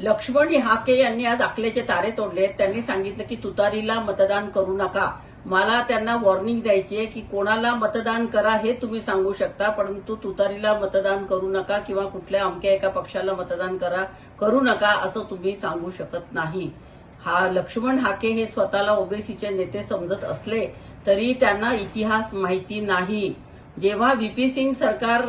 लक्ष्मण हाके यांनी आज अकलेचे तारे तोडले त्यांनी सांगितलं की तुतारीला मतदान करू नका. मला त्यांना वॉर्निंग द्यायची आहे की कोणाला मतदान करा हे तुम्ही सांगू शकता परंतु तुतारीला मतदान करू नका किंवा कुठल्या अमक्या एका पक्षाला मतदान करा करू नका असं तुम्ही सांगू शकत नाही. हा लक्ष्मण हाके हे स्वतःला ओबीसीचे नेते समजत असले तरी त्यांना इतिहास माहिती नाही. जेव्हा व्हीपी सिंग सरकार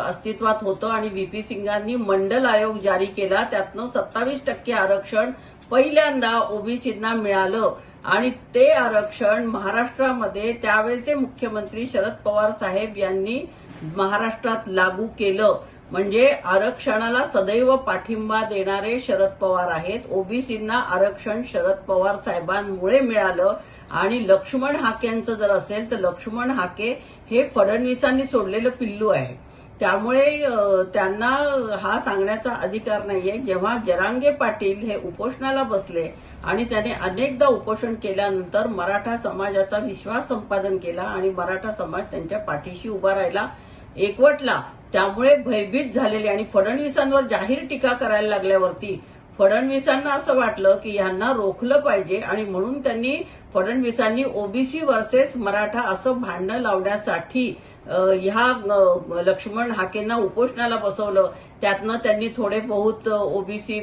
अस्तित्वात होतं आणि व्हीपी सिंगांनी मंडल आयोग जारी केला त्यातनं सत्तावीस टक्के आरक्षण पहिल्यांदा ओबीसींना मिळालं. आणि ते आरक्षण महाराष्ट्रामध्ये त्यावेळेचे मुख्यमंत्री शरद पवार साहेब यांनी महाराष्ट्रात लागू केलं. म्हणजे आरक्षणाला सदैव पाठिंबा देणारे शरद पवार आहेत. ओबीसींना आरक्षण शरद पवार साहेबांमुळे मिळालं. आणि लक्ष्मण हाकेंचं जर असेल तर लक्ष्मण हाके हे फडणवीसांनी सोडलेलं पिल्लू आहे. त्यामुळे त्यांना हा सांगण्याचा अधिकार नाहीये. जेव्हा जरांगे पाटील हे उपोषणाला बसले आणि त्याने अनेकदा उपोषण केल्यानंतर मराठा समाजाचा विश्वास संपादन केला आणि मराठा समाज त्यांच्या पाठीशी उभा राहिला एकवटला त्यामुळे भयभीत झालेले आणि फडणवीसांवर जाहीर टीका करायला लागल्यावरती फडणवीसांना असं वाटलं की यांना रोखलं पाहिजे आणि म्हणून त्यांनी फडणवीसांनी ओबीसी वर्सेस मराठा असं भांडणं लावण्यासाठी ह्या लक्ष्मण हाकेंना उपोषणाला बसवलं. त्यातनं त्यांनी थोडे बहुत ओबीसी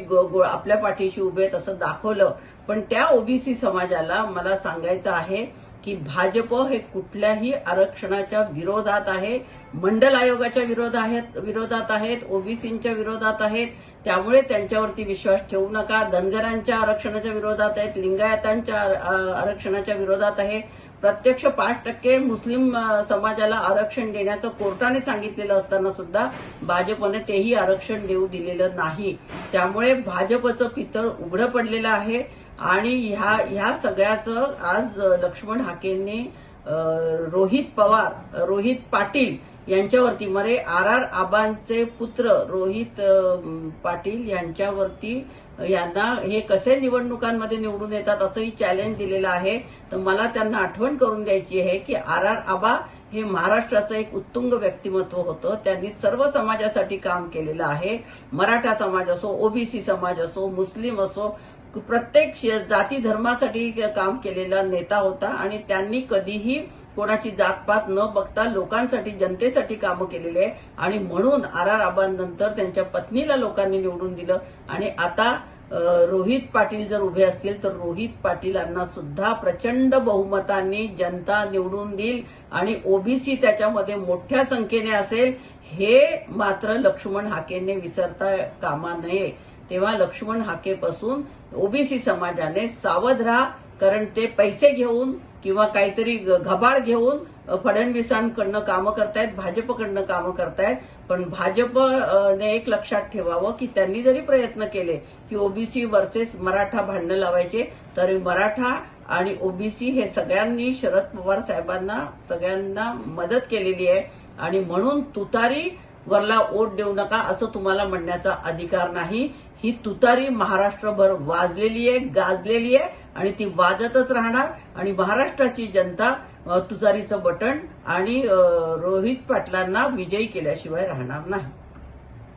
आपल्या पाठीशी उभे आहेत असं दाखवलं. पण त्या ओबीसी समाजाला मला सांगायचं आहे की भाजप हे कुठल्याही आरक्षणाच्या विरोधात आहे मंडल आयोगाच्या विरोध आहेत विरोधात आहेत ओबीसींच्या विरोधात आहेत त्यामुळे त्यांच्यावरती विश्वास ठेवू नका. धनगरांच्या आरक्षणाच्या विरोधात आहेत लिंगायतांच्या आरक्षणाच्या विरोधात आहे. प्रत्यक्ष पाच टक्के मुस्लिम समाजाला आरक्षण देण्याचं कोर्टाने सांगितलेलं असताना सुद्धा भाजपने तेही आरक्षण देऊ दिलेलं नाही. त्यामुळे भाजपचं पितळ उघडं पडलेलं आहे. आणि ह्या ह्या सगळ्याचं आज लक्ष्मण हाकेंनी रोहित पवार रोहित पाटील यांच्यावरती मरे आर आर आबांचे पुत्र रोहित पाटील यांच्यावरती यांना हे कसे निवडणुकांमध्ये निवडून येतात असंही चॅलेंज दिलेलं आहे. तर मला त्यांना आठवण करून द्यायची आहे की आर आर आबा हे महाराष्ट्राचं एक उत्तुंग व्यक्तिमत्व होतं. त्यांनी सर्व समाजासाठी काम केलेलं आहे. मराठा समाज असो ओबीसी समाज असो मुस्लिम असो प्रत्येक जाती धर्मासाठी काम केलेला नेता होता आणि त्यांनी कधीही कोणाची जातपात न बघता लोकांसाठी जनतेसाठी कामं केलेली आहे. आणि म्हणून आर आर आबांनंतर त्यांच्या पत्नीला लोकांनी निवडून दिलं. आणि आता रोहित पाटील जर उभे असतील तर रोहित पाटीलांना सुद्धा प्रचंड बहुमतांनी जनता निवडून देईल. आणि ओबीसी त्याच्यामध्ये मोठ्या संख्येने असेल हे मात्र लक्ष्मण हाकेंनी विसरता कामा नये. तेव्हा लक्ष्मण हाकेपासून ओबीसी समाजाने सावध राहा कारण ते पैसे घेऊन किंवा काहीतरी घबाळ घेऊन फडणवीसांकडनं कामं करतायत भाजपकडनं कामं करतायत. पण भाजप ने एक लक्षात ठेवावं की त्यांनी जरी प्रयत्न केले की ओबीसी वर्सेस मराठा भांडणं लावायचे तरी मराठा आणि ओबीसी हे सगळ्यांनी शरद पवार साहेबांना सगळ्यांना मदत केलेली आहे. आणि म्हणून तुतारी वरला ओट देऊ नका असं तुम्हाला म्हणण्याचा अधिकार नाही. ही तुतारी महाराष्ट्रभर वाजलेली आहे गाजलेली आहे आणि ती वाजतच राहणार. आणि महाराष्ट्राची जनता तुतारीचं बटण आणि रोहित पाटलांना विजयी केल्याशिवाय राहणार नाही.